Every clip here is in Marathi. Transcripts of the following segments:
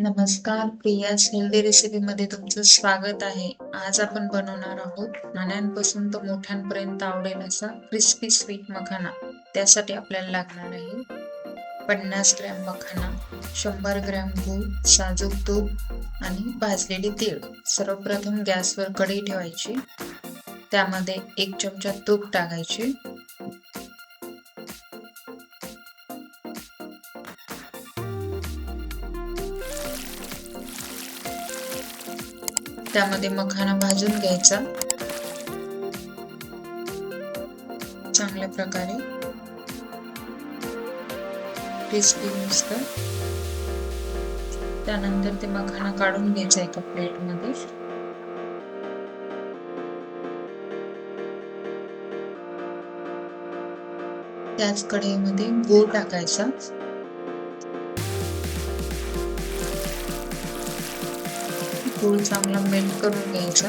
नमस्कार प्रियास हेल्दी रेसिपी मध्ये तुमचं स्वागत आहे. आज आपण बनवणार आहोत नाण्यांपासून तर मोठ्यांपर्यंत आवडेल असा क्रिस्पी स्वीट मखाना. त्यासाठी आपल्याला लागणार आहे पन्नास ग्रॅम मखाना शंभर ग्रॅम गूळ साजूक तूप आणि भाजलेली तीळ. सर्वप्रथम गॅसवर कढई ठेवायची. त्यामध्ये एक चमचा तूप टाकायचे. त्यामध्ये मखाना भाजून घ्यायचा. चांगल्या प्रकारे. क्रिस्पी मस्त त्यानंतर ते मखाना काढून घ्यायचा एका प्लेटमध्ये त्याच कढईमध्ये गूळ टाकायचा. गूळ चांगला मेल्ट करून घ्यायचा.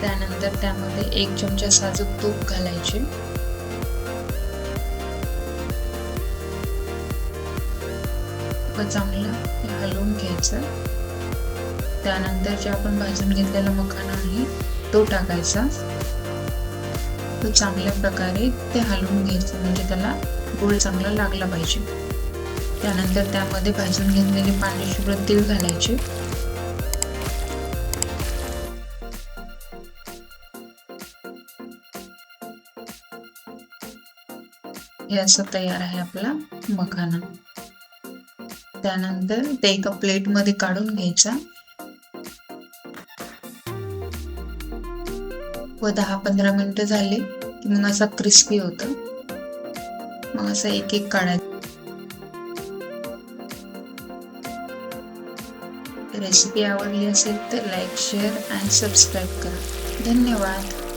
त्यानंतर त्यामध्ये एक चमचा साजूक तूप घालायचे. व चांगलं हलवून घ्यायचं. त्यानंतर जे आपण भाजून घेतलेला मखाना आहे तो टाकायचा. तो चांगल्या प्रकारे ते हलवून घ्यायचं. म्हणजे त्याला गोळ चांगला लागला पाहिजे. त्यानंतर त्यामध्ये भाजून घेतलेले पांढरे शुभ्र तीळ घालायचे. हे असं तयार आहे आपला मखाना. त्यानंतर ते एका प्लेटमध्ये काढून घ्यायचा. व दहा पंधरा मिनिटं झाले की मग असा क्रिस्पी होतं. मग असं एक एक काढायचं. रेसिपी आवडली असेल तर लाईक शेअर आणि सबस्क्राईब करा. धन्यवाद.